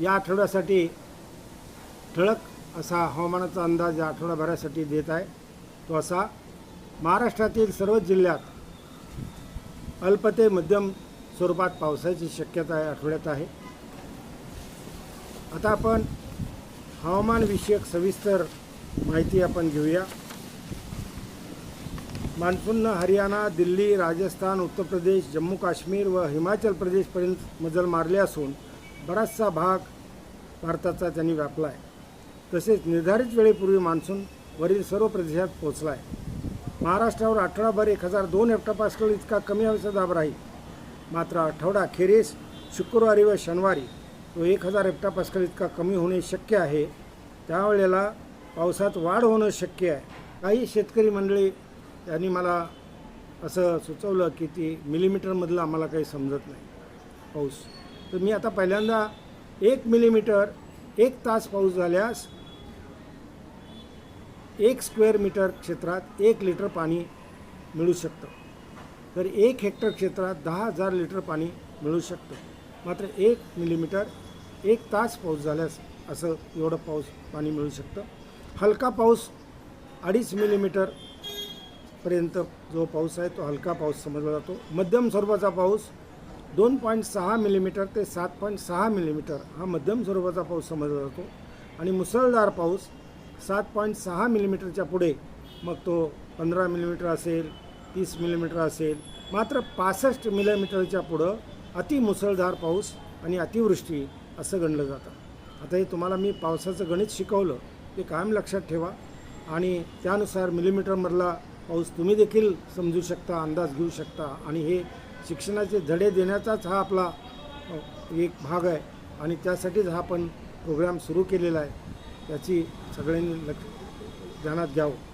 या आठवड्यासाठी ठळक असा हवामानाचा अंदाज या आठवड्याभरासाठी देत आहे. तो असा महाराष्ट्रातील सर्व जिल्ह्यात अल्प ते मध्यम स्वरूपात पावसाची शक्यता या आठवड्यात आहे. आता आपण हवामानविषयक सविस्तर माहिती आपण घेऊया. मान्सूननं हरियाणा दिल्ली राजस्थान उत्तर प्रदेश जम्मू काश्मीर व हिमाचल प्रदेशपर्यंत मजल मारले असून बराचसा भाग भारताचा त्यांनी व्यापला आहे. तसेच निर्धारित वेळेपूर्वी मान्सून वरील सर्व प्रदेशात पोहोचला आहे. महाराष्ट्रावर आठवडाभर एक हजार दोन हेक्टोपास्कल इतका कमी हवेचा दाब राहील. मात्र आठवडा अखेरीस शुक्रवारी व शनिवारी तो एक हजार हेक्टोपास्कल इतका कमी होणे शक्य आहे. त्यावेळेला पावसात वाढ होणं शक्य आहे. काही शेतकरी मंडळी यांनी मला असं सुचवलं की ती मिलीमीटरमधलं आम्हाला काही समजत नाही. पाऊस तर मी आता पहिल्यांदा एक मिलीमीटर एक तास पाऊस झाल्यास एक स्क्वेअर मीटर क्षेत्रात एक लिटर पाणी मिळू शकतं. तर एक हेक्टर क्षेत्रात दहा हजार लिटर पाणी मिळू शकतं. मात्र एक मिलीमीटर एक तास पाऊस झाल्यास असं एवढं पाऊस पाणी मिळू शकतं. हलका पाऊस अडीच मिलीमीटर पर्यंत जो पाऊस आहे तो हलका पाऊस समजला जातो. मध्यम स्वरूपाचा पाऊस दोन पॉईंट सहा मिलीमीटर ते सात पॉईंट सहा मिलीमीटर हा मध्यम स्वरूपाचा पाऊस समजला जातो. आणि मुसळधार पाऊस सात पॉईंट सहा मिलीमीटरच्या पुढे मग तो पंधरा मिलीमीटर असेल तीस मिलीमीटर असेल मात्र पासष्ट मिलीमीटरच्या पुढं अतिमुसळधार पाऊस आणि अतिवृष्टी असं गणलं जातं. आता हे तुम्हाला मी पावसाचं गणित शिकवलं ते कायम लक्षात ठेवा. आणि त्यानुसार मिलीमीटरमधला पाऊस तुम्ही देखील समजू शकता अंदाज घेऊ शकता. आणि हे शिक्षणाचे धडे देण्याचाच हा आपला एक भाग आहे. आणि त्यासाठीच हा आपण प्रोग्राम सुरू केलेला आहे. याची सगळ्यांनी लक्ष ध्यानात घ्यावं.